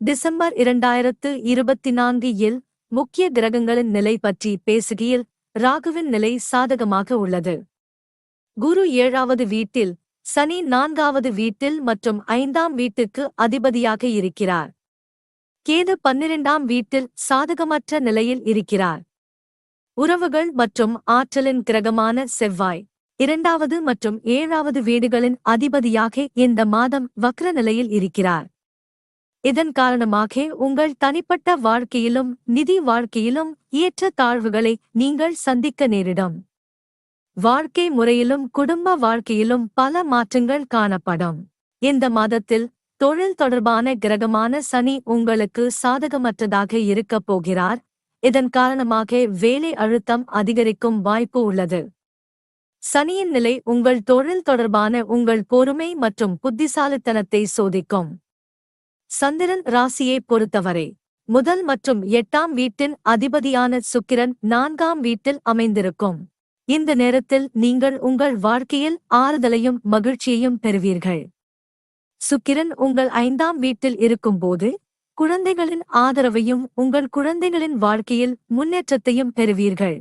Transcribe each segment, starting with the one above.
December இரண்டாயிரத்து இருபத்தி நான்கு இல் முக்கிய கிரகங்களின் நிலை பற்றி பேசுகையில் ராகுவின் நிலை சாதகமாக உள்ளது. குரு ஏழாவது வீட்டில் சனி நான்காவது வீட்டில் மற்றும் ஐந்தாம் வீட்டுக்கு அதிபதியாக இருக்கிறார். கேது பன்னிரெண்டாம் வீட்டில் சாதகமற்ற நிலையில் இருக்கிறார். உறவுகள் மற்றும் ஆற்றலின் கிரகமான செவ்வாய் இரண்டாவது மற்றும் ஏழாவது வீடுகளின் அதிபதியாக இந்த மாதம் வக்ர நிலையில் இருக்கிறார். இதன் காரணமாக உங்கள் தனிப்பட்ட வாழ்க்கையிலும் நிதி வாழ்க்கையிலும் ஏற்ற தாழ்வுகளை நீங்கள் சந்திக்க நேரிடும். வாழ்க்கை முறையிலும் குடும்ப வாழ்க்கையிலும் பல மாற்றங்கள் காணப்படும். இந்த மாதத்தில் தொழில் தொடர்பான கிரகமான சனி உங்களுக்கு சாதகமற்றதாக இருக்கப் போகிறார். இதன் காரணமாக வேலை அழுத்தம் அதிகரிக்கும் வாய்ப்பு உள்ளது. சனியின் நிலை உங்கள் தொழில் தொடர்பான உங்கள் பொறுமை மற்றும் புத்திசாலித்தனத்தை சோதிக்கும். சந்திரன் ராசியை பொறுத்தவரை முதல் மற்றும் எட்டாம் வீட்டின் அதிபதியான சுக்கிரன் நான்காம் வீட்டில் அமைந்திருக்கும். இந்த நேரத்தில் நீங்கள் உங்கள் வாழ்க்கையில் ஆறுதலையும் மகிழ்ச்சியையும் பெறுவீர்கள். சுக்கிரன் உங்கள் ஐந்தாம் வீட்டில் இருக்கும்போது குழந்தைகளின் ஆதரவையும் உங்கள் குழந்தைகளின் வாழ்க்கையில் முன்னேற்றத்தையும் பெறுவீர்கள்.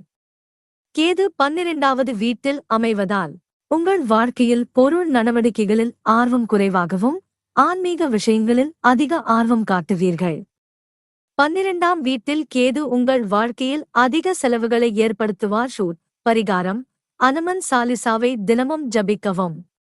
கேது பன்னிரெண்டாவது வீட்டில் அமைவதால் உங்கள் வாழ்க்கையில் பொருள் நடவடிக்கைகளில் ஆர்வம் குறைவாகவும் ஆன்மீக விஷயங்களில் அதிக ஆர்வம் காட்டுவீர்கள். பன்னிரெண்டாம் வீட்டில் கேது உங்கள் வாழ்க்கையில் அதிக செலவுகளை ஏற்படுத்துவார். ஷூட் பரிகாரம். அனுமன் சாலிசாவை தினமும் ஜபிக்கவும்.